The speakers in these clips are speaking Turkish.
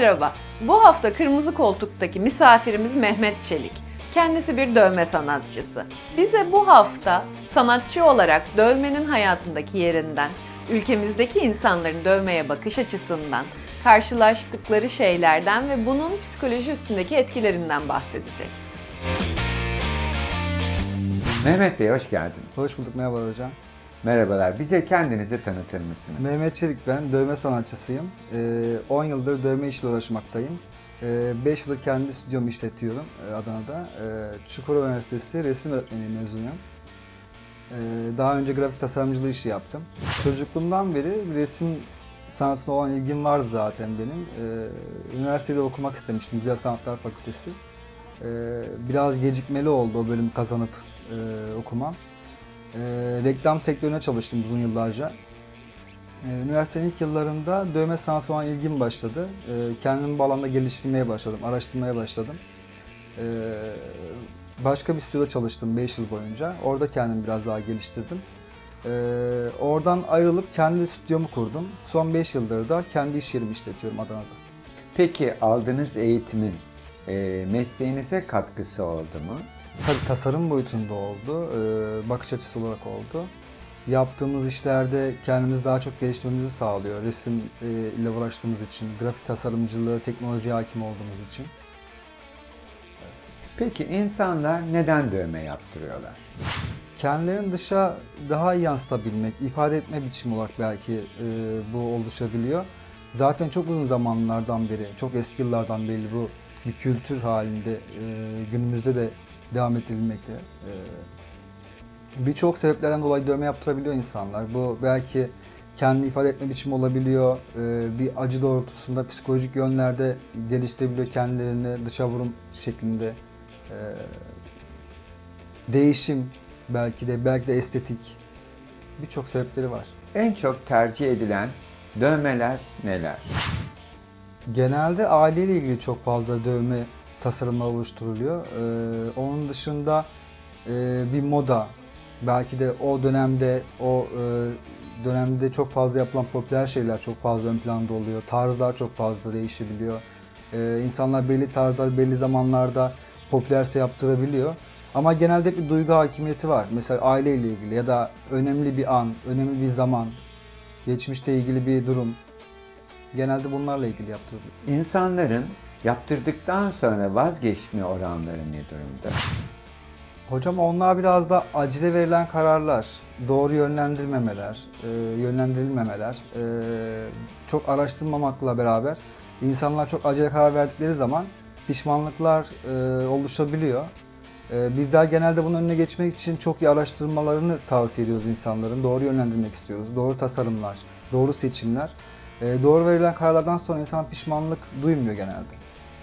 Merhaba. Bu hafta kırmızı koltuktaki misafirimiz Mehmet Çelik. Kendisi bir dövme sanatçısı. Bize bu hafta sanatçı olarak dövmenin hayatındaki yerinden, ülkemizdeki insanların dövmeye bakış açısından, karşılaştıkları şeylerden ve bunun psikoloji üstündeki etkilerinden bahsedecek. Mehmet Bey hoş geldiniz. Hoş bulduk, merhaba hocam. Merhabalar. Bize kendinizi tanıtır mısınız? Mehmet Çelik ben, dövme sanatçısıyım. Ee, 10 yıldır dövme işle uğraşmaktayım. 5 yıldır kendi stüdyomu işletiyorum e, Adana'da. Ee, Çukurova Üniversitesi resim öğretmeni mezunuyum. Ee, daha önce grafik tasarımcılığı işi yaptım. Çocukluğumdan beri resim sanatına olan ilgim vardı zaten benim. Ee, üniversitede okumak istemiştim, Güzel Sanatlar Fakültesi. Ee, biraz gecikmeli oldu o bölümü kazanıp e, okumam. Ee, reklam sektörüne çalıştım uzun yıllarca. Ee, üniversitenin ilk yıllarında dövme sanatı olan ilgim başladı. Ee, kendimi bu alanda geliştirmeye başladım, araştırmaya başladım. Ee, başka bir stüdyoda çalıştım 5 yıl boyunca. Orada kendimi biraz daha geliştirdim. Ee, oradan ayrılıp kendi stüdyomu kurdum. Son 5 yıldır da kendi iş yerimi işletiyorum Adana'da. Peki aldığınız eğitimin e, mesleğinize katkısı oldu mu? Tabii tasarım boyutunda oldu, bakış açısı olarak oldu. Yaptığımız işlerde kendimizi daha çok geliştirmemizi sağlıyor. Resim ile uğraştığımız için, grafik tasarımcılığı, teknolojiye hakim olduğumuz için. Peki insanlar neden dövme yaptırıyorlar? Kendilerini dışa daha iyi yansıtabilmek, ifade etme biçimi olarak belki e, bu oluşabiliyor. Zaten çok uzun zamanlardan beri, çok eski yıllardan beri bu bir kültür halinde e, günümüzde de devam ettirilmekte. E, Birçok sebeplerden dolayı dövme yaptırabiliyor insanlar. Bu belki kendi ifade etme biçimi olabiliyor, e, bir acı doğrultusunda psikolojik yönlerde geliştirebiliyor kendilerini dışa vurum şeklinde. E, değişim belki de belki de estetik birçok sebepleri var. En çok tercih edilen dövmeler neler? Genelde aileyle ilgili çok fazla dövme tasarımlar oluşturuluyor. Ee, onun dışında e, bir moda, belki de o dönemde o e, dönemde çok fazla yapılan popüler şeyler çok fazla ön planda oluyor. Tarzlar çok fazla değişebiliyor. Ee, insanlar belli tarzlar belli zamanlarda popülerse yaptırabiliyor. Ama genelde bir duygu hakimiyeti var. Mesela aileyle ilgili ya da önemli bir an, önemli bir zaman, geçmişte ilgili bir durum. Genelde bunlarla ilgili yaptırılıyor. İnsanların yaptırdıktan sonra vazgeçme oranları ne durumda? Hocam onlar biraz da acele verilen kararlar, doğru yönlendirmemeler, e, yönlendirilmemeler, e, çok araştırmamakla beraber insanlar çok acele karar verdikleri zaman pişmanlıklar e, oluşabiliyor. E, bizler genelde bunun önüne geçmek için çok iyi araştırmalarını tavsiye ediyoruz insanların. Doğru yönlendirmek istiyoruz. Doğru tasarımlar, doğru seçimler. E, doğru verilen kararlardan sonra insan pişmanlık duymuyor genelde.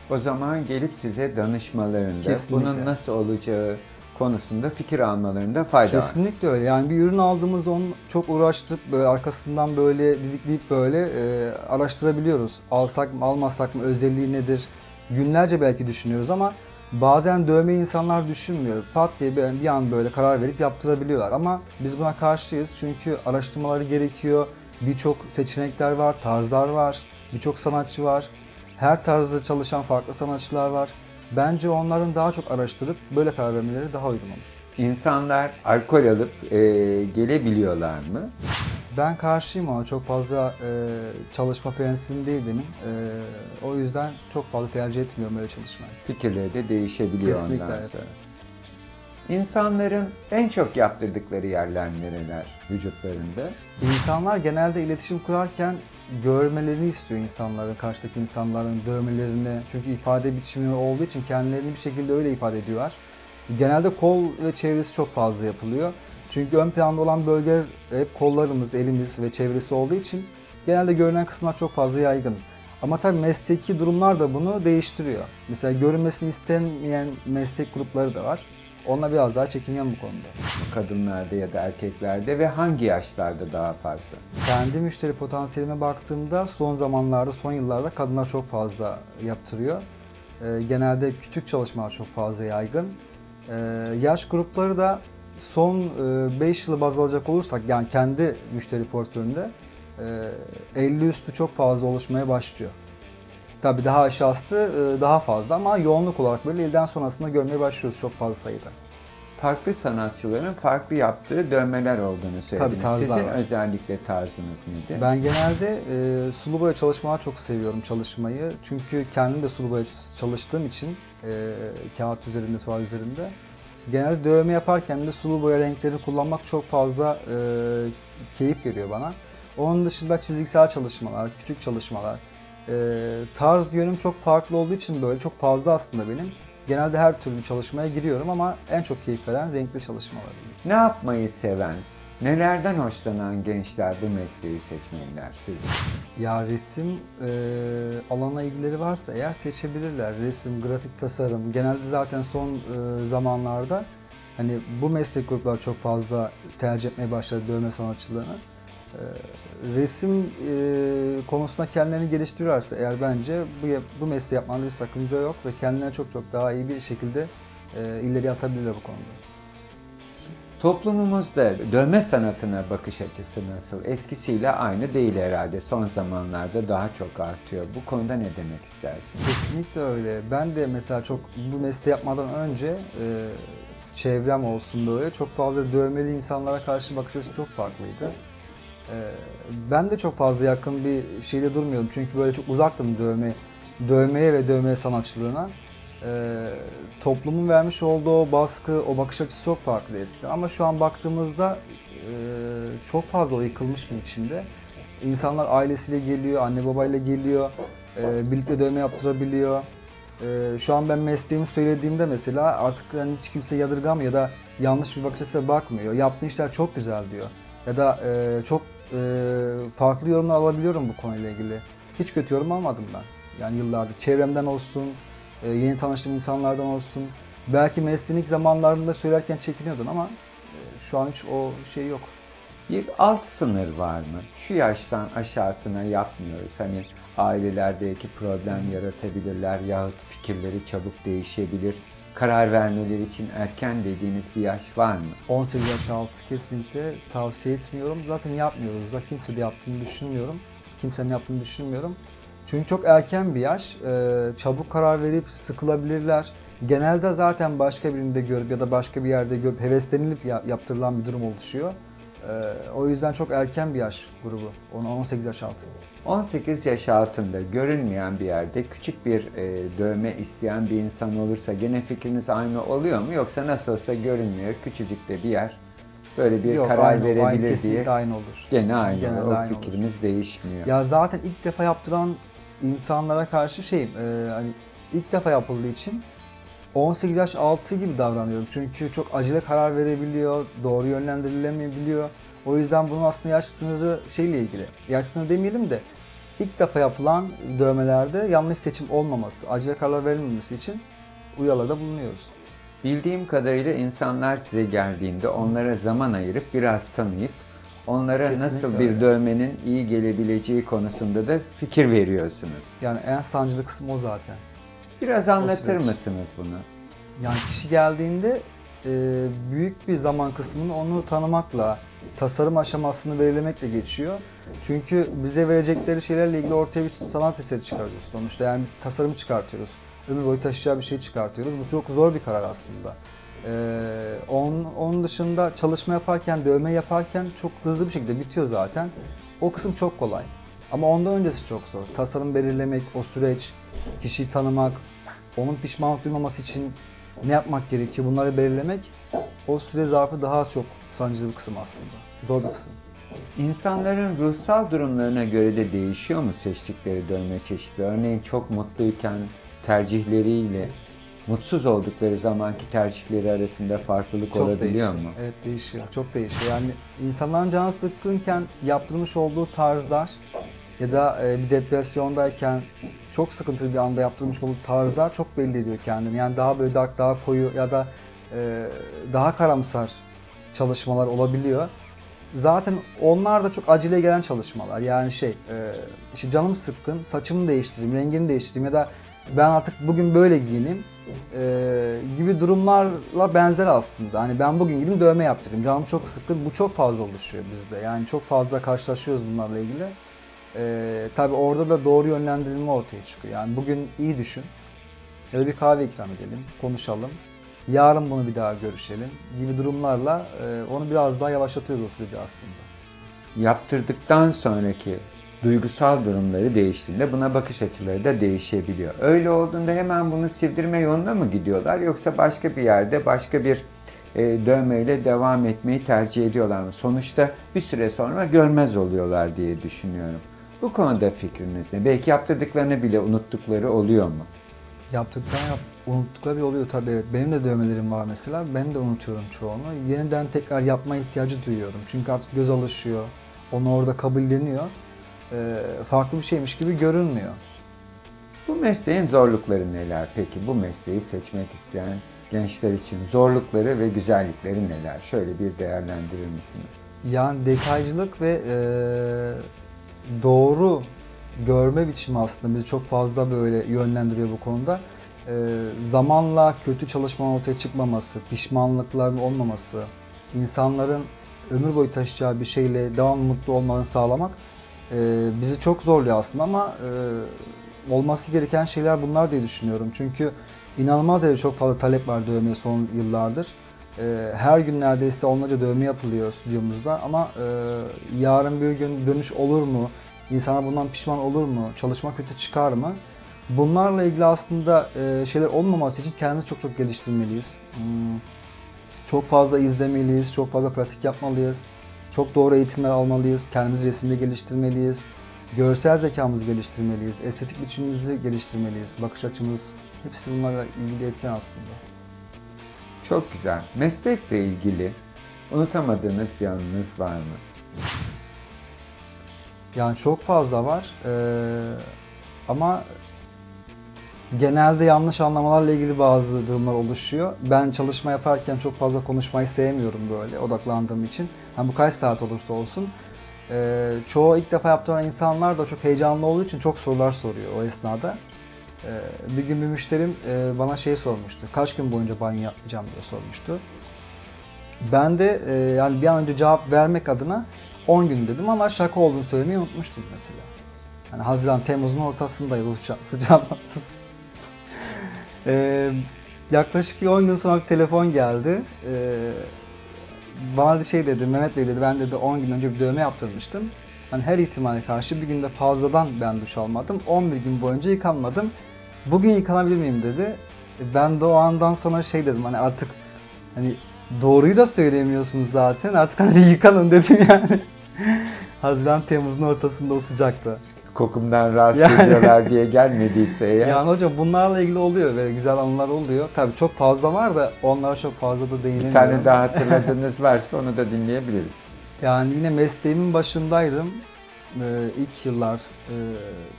O zaman gelip size danışmalarında Kesinlikle. bunun nasıl olacağı konusunda fikir almalarında fayda var. Kesinlikle öyle. Yani bir ürün aldığımızda onu çok uğraştırıp böyle arkasından böyle didikleyip böyle e, araştırabiliyoruz. Alsak mı almasak mı özelliği nedir? Günlerce belki düşünüyoruz ama bazen dövme insanlar düşünmüyor. Pat diye bir, bir an böyle karar verip yaptırabiliyorlar. Ama biz buna karşıyız çünkü araştırmaları gerekiyor. Birçok seçenekler var, tarzlar var, birçok sanatçı var. Her tarzda çalışan farklı sanatçılar var. Bence onların daha çok araştırıp böyle karar vermeleri daha uygun olur. İnsanlar alkol alıp e, gelebiliyorlar mı? Ben karşıyım ona. Çok fazla e, çalışma prensibim değil benim. E, o yüzden çok fazla tercih etmiyorum öyle çalışmayı. Fikirleri de değişebiliyor Kesinlikle, ondan evet. sonra. İnsanların en çok yaptırdıkları yerler nereler vücutlarında? İnsanlar genelde iletişim kurarken görmelerini istiyor insanların, karşıdaki insanların dövmelerini. Çünkü ifade biçimi olduğu için kendilerini bir şekilde öyle ifade ediyorlar. Genelde kol ve çevresi çok fazla yapılıyor. Çünkü ön planda olan bölge hep kollarımız, elimiz ve çevresi olduğu için genelde görünen kısımlar çok fazla yaygın. Ama tabii mesleki durumlar da bunu değiştiriyor. Mesela görünmesini istemeyen meslek grupları da var. Onunla biraz daha çekingen bu konuda. Kadınlarda ya da erkeklerde ve hangi yaşlarda daha fazla? Kendi müşteri potansiyelime baktığımda son zamanlarda, son yıllarda kadınlar çok fazla yaptırıyor. Ee, genelde küçük çalışmalar çok fazla yaygın. Ee, yaş grupları da son 5 yılı baz alacak olursak, yani kendi müşteri portföyünde e, 50 üstü çok fazla oluşmaya başlıyor. Tabii daha aşağısı e, daha fazla ama yoğunluk olarak böyle ilden sonrasında görmeye başlıyoruz çok fazla sayıda. Farklı sanatçıların farklı yaptığı dövmeler olduğunu söylediniz. tarzlar Sizin var. özellikle tarzınız nedir? Ben genelde e, sulu boya çalışmalar çok seviyorum çalışmayı. Çünkü kendim de sulu boya çalıştığım için e, kağıt üzerinde, tuval üzerinde. Genelde dövme yaparken de sulu boya renkleri kullanmak çok fazla e, keyif veriyor bana. Onun dışında çizgisel çalışmalar, küçük çalışmalar, e, tarz yönüm çok farklı olduğu için böyle çok fazla aslında benim. Genelde her türlü çalışmaya giriyorum ama en çok keyif veren renkli çalışmalar. Ne yapmayı seven, nelerden hoşlanan gençler bu mesleği seçmeliler sizce? Ya resim e, alana ilgileri varsa eğer seçebilirler. Resim, grafik tasarım genelde zaten son e, zamanlarda hani bu meslek grupları çok fazla tercih etmeye başladı dövme sanatçılarını. E, resim e, konusunda kendilerini geliştiriyorlarsa eğer bence bu, bu mesleği yapmalarında bir sakınca yok ve kendilerine çok çok daha iyi bir şekilde e, ileri atabilirler bu konuda. Toplumumuzda dövme sanatına bakış açısı nasıl? Eskisiyle aynı değil herhalde. Son zamanlarda daha çok artıyor. Bu konuda ne demek istersiniz? Kesinlikle öyle. Ben de mesela çok bu mesleği yapmadan önce e, çevrem olsun böyle çok fazla dövmeli insanlara karşı bakış açısı çok farklıydı. E, ben de çok fazla yakın bir şeyde durmuyordum çünkü böyle çok uzaktım dövme dövmeye ve dövme sanatçılığına. E, toplumun vermiş olduğu o baskı, o bakış açısı çok farklı eskiden ama şu an baktığımızda e, çok fazla o yıkılmış bir biçimde. İnsanlar ailesiyle geliyor, anne babayla geliyor, e, birlikte dövme yaptırabiliyor. E, şu an ben mesleğimi söylediğimde mesela artık hani hiç kimse yadırgamıyor ya da yanlış bir bakış açısıyla bakmıyor. Yaptığın işler çok güzel diyor. Ya da e, çok farklı yorumlar alabiliyorum bu konuyla ilgili. Hiç kötü yorum almadım ben. Yani yıllardır çevremden olsun, e, yeni tanıştığım insanlardan olsun. Belki mesleğin ilk zamanlarında söylerken çekiniyordun ama e, şu an hiç o şey yok. Bir alt sınır var mı? Şu yaştan aşağısına yapmıyoruz. Hani aileler belki problem yaratabilirler yahut fikirleri çabuk değişebilir. Karar vermeleri için erken dediğiniz bir yaş var mı? 18 yaş altı kesinlikle tavsiye etmiyorum. Zaten yapmıyoruz da kimse de yaptığını düşünmüyorum. Kimsenin yaptığını düşünmüyorum. Çünkü çok erken bir yaş. Ee, Çabuk karar verip sıkılabilirler. Genelde zaten başka birinde görüp ya da başka bir yerde görüp heveslenilip ya- yaptırılan bir durum oluşuyor. Ee, O yüzden çok erken bir yaş grubu. Onu 18 yaş altı. 18 yaş altında görünmeyen bir yerde küçük bir e, dövme isteyen bir insan olursa gene fikriniz aynı oluyor mu? Yoksa nasıl olsa görünmüyor, küçücük de bir yer. Böyle bir Yok, karar aynı, verebilir aynı, diye kesinlikle aynı olur. gene aynı olur. O aynı olur. fikrimiz değişmiyor. Ya zaten ilk defa yaptıran insanlara karşı şey, e, hani ilk defa yapıldığı için 18 yaş altı gibi davranıyorum. Çünkü çok acele karar verebiliyor, doğru yönlendirilemeyebiliyor. O yüzden bunun aslında yaş sınırı şeyle ilgili. Yaş sınırı demeyelim de ilk defa yapılan dövmelerde yanlış seçim olmaması, acele karar verilmemesi için uyarılarda bulunuyoruz. Bildiğim kadarıyla insanlar size geldiğinde onlara zaman ayırıp biraz tanıyıp onlara Kesinlikle nasıl bir öyle. dövmenin iyi gelebileceği konusunda da fikir veriyorsunuz. Yani en sancılı kısım o zaten. Biraz anlatır süreç. mısınız bunu? Yani kişi geldiğinde e, büyük bir zaman kısmını onu tanımakla, tasarım aşamasını belirlemekle geçiyor. Çünkü bize verecekleri şeylerle ilgili ortaya bir sanat eseri çıkarıyoruz sonuçta. Yani bir tasarım çıkartıyoruz. Ömür boyu taşıyacağı bir şey çıkartıyoruz. Bu çok zor bir karar aslında. Ee, onun, onun dışında çalışma yaparken, dövme yaparken çok hızlı bir şekilde bitiyor zaten. O kısım çok kolay. Ama ondan öncesi çok zor. Tasarım belirlemek, o süreç, kişiyi tanımak, onun pişmanlık duymaması için ne yapmak gerekiyor bunları belirlemek o süre zarfı daha çok sancılı bir kısım aslında. Zor bir kısım. İnsanların ruhsal durumlarına göre de değişiyor mu seçtikleri dövme çeşidi? Örneğin çok mutluyken tercihleriyle mutsuz oldukları zamanki tercihleri arasında farklılık Çok olabiliyor değişiyor. mu? Evet değişiyor. Çok değişiyor. Yani insanların canı sıkkınken yaptırmış olduğu tarzlar ya da e, bir depresyondayken çok sıkıntılı bir anda yaptırmış olduğu tarzlar çok belli ediyor kendini. Yani daha böyle dark, daha koyu ya da e, daha karamsar çalışmalar olabiliyor. Zaten onlar da çok acele gelen çalışmalar. Yani şey, e, işte canım sıkkın, saçımı değiştireyim, rengini değiştireyim ya da ben artık bugün böyle giyineyim e, gibi durumlarla benzer aslında. Hani ben bugün gideyim dövme yaptırayım, canım çok sıkkın. Bu çok fazla oluşuyor bizde. Yani çok fazla karşılaşıyoruz bunlarla ilgili. Ee, tabii orada da doğru yönlendirilme ortaya çıkıyor. Yani bugün iyi düşün. Da bir kahve ikram edelim, konuşalım. Yarın bunu bir daha görüşelim gibi durumlarla e, onu biraz daha yavaşlatıyoruz o süreci aslında. Yaptırdıktan sonraki duygusal durumları değiştiğinde buna bakış açıları da değişebiliyor. Öyle olduğunda hemen bunu sildirme yoluna mı gidiyorlar yoksa başka bir yerde başka bir e, dövmeyle devam etmeyi tercih ediyorlar mı? Sonuçta bir süre sonra görmez oluyorlar diye düşünüyorum. Bu konuda fikriniz ne? Belki yaptırdıklarını bile unuttukları oluyor mu? Yaptıklarını yap, unuttukları bir oluyor tabii evet. Benim de dövmelerim var mesela. Ben de unutuyorum çoğunu. Yeniden tekrar yapma ihtiyacı duyuyorum. Çünkü artık göz alışıyor. Onu orada kabulleniyor. Ee, farklı bir şeymiş gibi görünmüyor. Bu mesleğin zorlukları neler peki? Bu mesleği seçmek isteyen gençler için zorlukları ve güzellikleri neler? Şöyle bir değerlendirir misiniz? Yani detaycılık ve e, doğru görme biçimi aslında bizi çok fazla böyle yönlendiriyor bu konuda. E, zamanla kötü çalışmanın ortaya çıkmaması, pişmanlıkların olmaması, insanların ömür boyu taşıyacağı bir şeyle devam mutlu olmalarını sağlamak e, bizi çok zorluyor aslında ama e, olması gereken şeyler bunlar diye düşünüyorum. Çünkü inanılmaz derecede çok fazla talep var dövmeye son yıllardır. Ee, her gün neredeyse onlarca dövme yapılıyor stüdyomuzda ama e, yarın bir gün dönüş olur mu? İnsanlar bundan pişman olur mu? Çalışma kötü çıkar mı? Bunlarla ilgili aslında e, şeyler olmaması için kendimizi çok çok geliştirmeliyiz. Hmm, Çok fazla izlemeliyiz, çok fazla pratik yapmalıyız. Çok doğru eğitimler almalıyız, kendimizi resimde geliştirmeliyiz. Görsel zekamızı geliştirmeliyiz, estetik biçimimizi geliştirmeliyiz, bakış açımız. Hepsi bunlarla ilgili etken aslında. Çok güzel. Meslekle ilgili unutamadığınız bir anınız var mı? Yani çok fazla var. Ee, ama genelde yanlış anlamalarla ilgili bazı durumlar oluşuyor. Ben çalışma yaparken çok fazla konuşmayı sevmiyorum böyle odaklandığım için. Hani bu kaç saat olursa olsun. Ee, çoğu ilk defa yaptıran insanlar da çok heyecanlı olduğu için çok sorular soruyor o esnada. Ee, bir gün bir müşterim e, bana şey sormuştu. Kaç gün boyunca banyo yapmayacağım diye sormuştu. Ben de e, yani bir an önce cevap vermek adına 10 gün dedim ama şaka olduğunu söylemeyi unutmuştum mesela. Yani Haziran, Temmuz'un ortasındayız sıcağın ortasında. Ee, yaklaşık bir 10 gün sonra bir telefon geldi. Ee, bana şey dedi, Mehmet Bey dedi, ben dedi 10 gün önce bir dövme yaptırmıştım. Hani her ihtimale karşı bir günde fazladan ben duş almadım. 11 gün boyunca yıkanmadım. Bugün yıkanabilir miyim dedi. E, Ben de o andan sonra şey dedim hani artık hani doğruyu da söyleyemiyorsunuz zaten. Artık hani yıkanın dedim yani. Haziran Temmuz'un ortasında o sıcakta. Kokumdan rahatsız Yani. ediyorlar diye gelmediyse eğer. Yani hocam bunlarla ilgili oluyor ve güzel anılar oluyor. Tabii çok fazla var da onlara çok fazla da değinemiyorum. bir tane daha hatırladığınız varsa onu da dinleyebiliriz. Yani yine mesleğimin başındaydım. Ee, ilk yıllar e,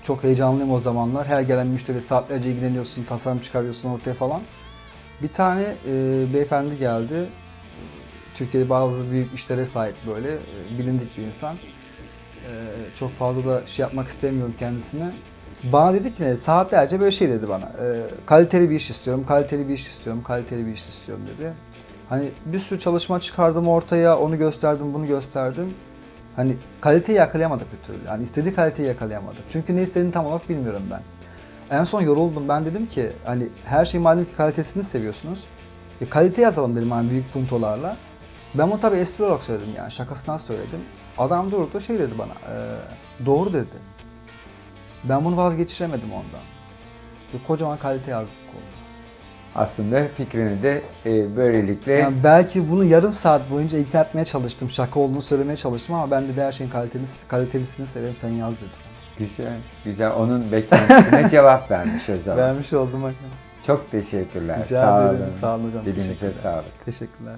çok heyecanlıyım o zamanlar. Her gelen müşteri saatlerce ilgileniyorsun, tasarım çıkarıyorsun ortaya falan. Bir tane e, beyefendi geldi. Türkiye'de bazı büyük işlere sahip böyle e, bilindik bir insan. E, çok fazla da şey yapmak istemiyorum kendisine. Bana dedi ki ne, saatlerce böyle şey dedi bana. E, kaliteli bir iş istiyorum, kaliteli bir iş istiyorum, kaliteli bir iş istiyorum dedi. Hani bir sürü çalışma çıkardım ortaya, onu gösterdim, bunu gösterdim. Hani kaliteyi yakalayamadık bir türlü. Yani istediği kaliteyi yakalayamadık. Çünkü ne istediğini tam olarak bilmiyorum ben. En son yoruldum. Ben dedim ki hani her şey malum ki kalitesini seviyorsunuz. E, kalite yazalım dedim hani büyük puntolarla. Ben bunu tabii espri olarak söyledim yani şakasından söyledim. Adam durdu şey dedi bana. "E, doğru dedi. Ben bunu vazgeçiremedim ondan. Ve kocaman kalite yazdık oldu. Aslında fikrini de e, böylelikle Yani belki bunu yarım saat boyunca ikna etmeye çalıştım. Şaka olduğunu söylemeye çalıştım ama ben de her şeyin kalitelisi, kalitelisini severim sen yaz dedim. güzel, güzel onun beklentisine cevap vermiş o zaman. Vermiş oldum bak. Çok teşekkürler. Rica sağ ederim. olun. Sağ olun hocam. Dilinize sağlık. Teşekkürler.